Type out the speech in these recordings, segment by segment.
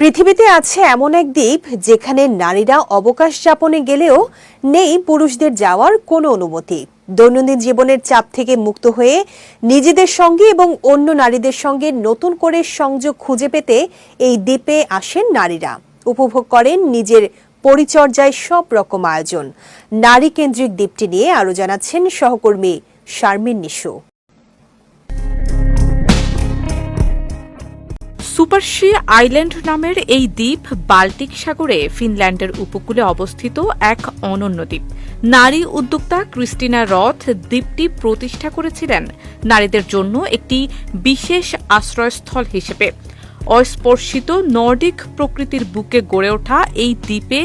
পৃথিবীতে আছে এমন এক দ্বীপ যেখানে নারীরা অবকাশ যাপনে গেলেও নেই পুরুষদের যাওয়ার কোনো অনুমতি। দৈনন্দিন জীবনের চাপ থেকে মুক্ত হয়ে নিজেদের সঙ্গে এবং অন্য নারীদের সঙ্গে নতুন করে সংযোগ খুঁজে পেতে এই দ্বীপে আসেন নারীরা। উপভোগ করেন নিজের পরিচর্যায় সব রকম আয়োজন। নারী কেন্দ্রিক দ্বীপটি নিয়ে আরও জানাচ্ছেন সহকর্মী শারমিন নিশু। সুপারশি আইল্যান্ড নামের এই দ্বীপ বাল্টিক সাগরে ফিনল্যান্ডের উপকূলে অবস্থিত এক অনন্য দ্বীপ। নারী উদ্যোক্তা ক্রিস্টিনা রথ দ্বীপটি প্রতিষ্ঠা করেছিলেন নারীদের জন্য একটি বিশেষ আশ্রয়স্থল হিসেবে। অস্পর্শিত নর্ডিক প্রকৃতির বুকে গড়ে ওঠা এই দ্বীপে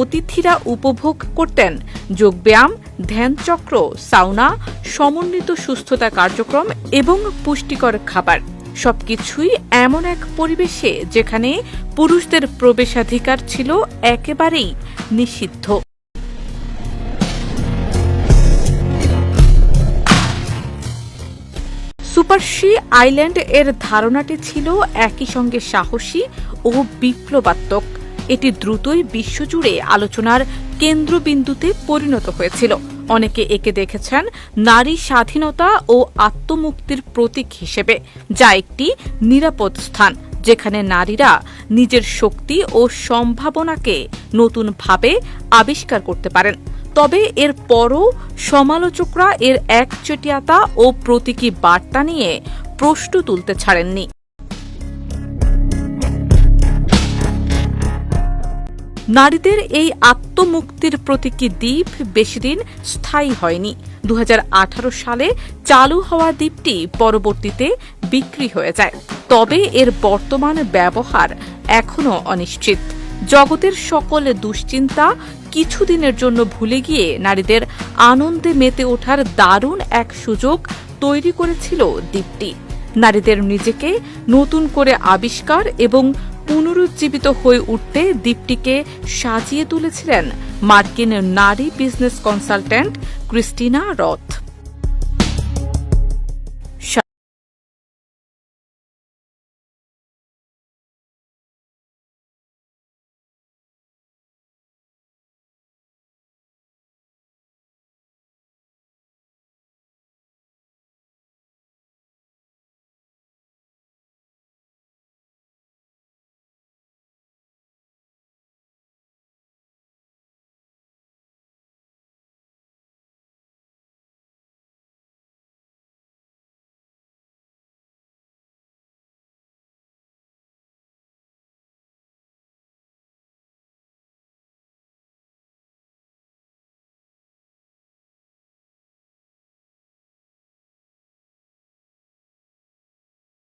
অতিথিরা উপভোগ করতেন। যোগব্যায়াম, ধ্যানচক্র, সাউনা, সমন্বিত সুস্থতা কার্যক্রম এবং পুষ্টিকর খাবার। সবকিছুই এমন এক পরিবেশে যেখানে পুরুষদের প্রবেশাধিকার ছিল একেবারেই নিষিদ্ধ। সুপারশি আইল্যান্ড এর ধারণাটি ছিল একই সঙ্গে সাহসী ও বিপ্লবাত্মক। এটি দ্রুতই বিশ্বজুড়ে আলোচনার কেন্দ্রবিন্দুতে পরিণত হয়েছিল। অনেকে একে দেখেছেন নারী স্বাধীনতা ও আত্মমুক্তির প্রতীক হিসেবে, যা একটি নিরাপদ স্থান, যেখানে নারীরা নিজের শক্তি ও সম্ভাবনাকে নতুনভাবে আবিষ্কার করতে পারেন। তবে এর পরও সমালোচকরা এর একচেটিয়াতা ও প্রতীকী বার্তা নিয়ে প্রশ্ন তুলতে ছাড়েননি। নারীদের এই আত্মমুক্তির প্রতীকী দ্বীপ বেশিদিন স্থায়ী হয়নি। দু হাজার আঠারো সালে চালু হওয়া দ্বীপটি পরবর্তীতে বিক্রি হয়ে যায়। তবে এর বর্তমান ব্যবহার এখনও অনিশ্চিত। জগতের সকল দুশ্চিন্তা কিছুদিনের জন্য ভুলে গিয়ে নারীদের আনন্দে মেতে ওঠার দারুণ এক সুযোগ তৈরি করেছিল দ্বীপটি। নারীদের নিজেকে নতুন করে আবিষ্কার এবং পুনরুজ্জীবিত হয়ে উঠতে দ্বীপটিকে সাজিয়ে তুলেছিলেন মার্কিন নারী বিজনেস কনসালট্যান্ট ক্রিস্টিনা রথ।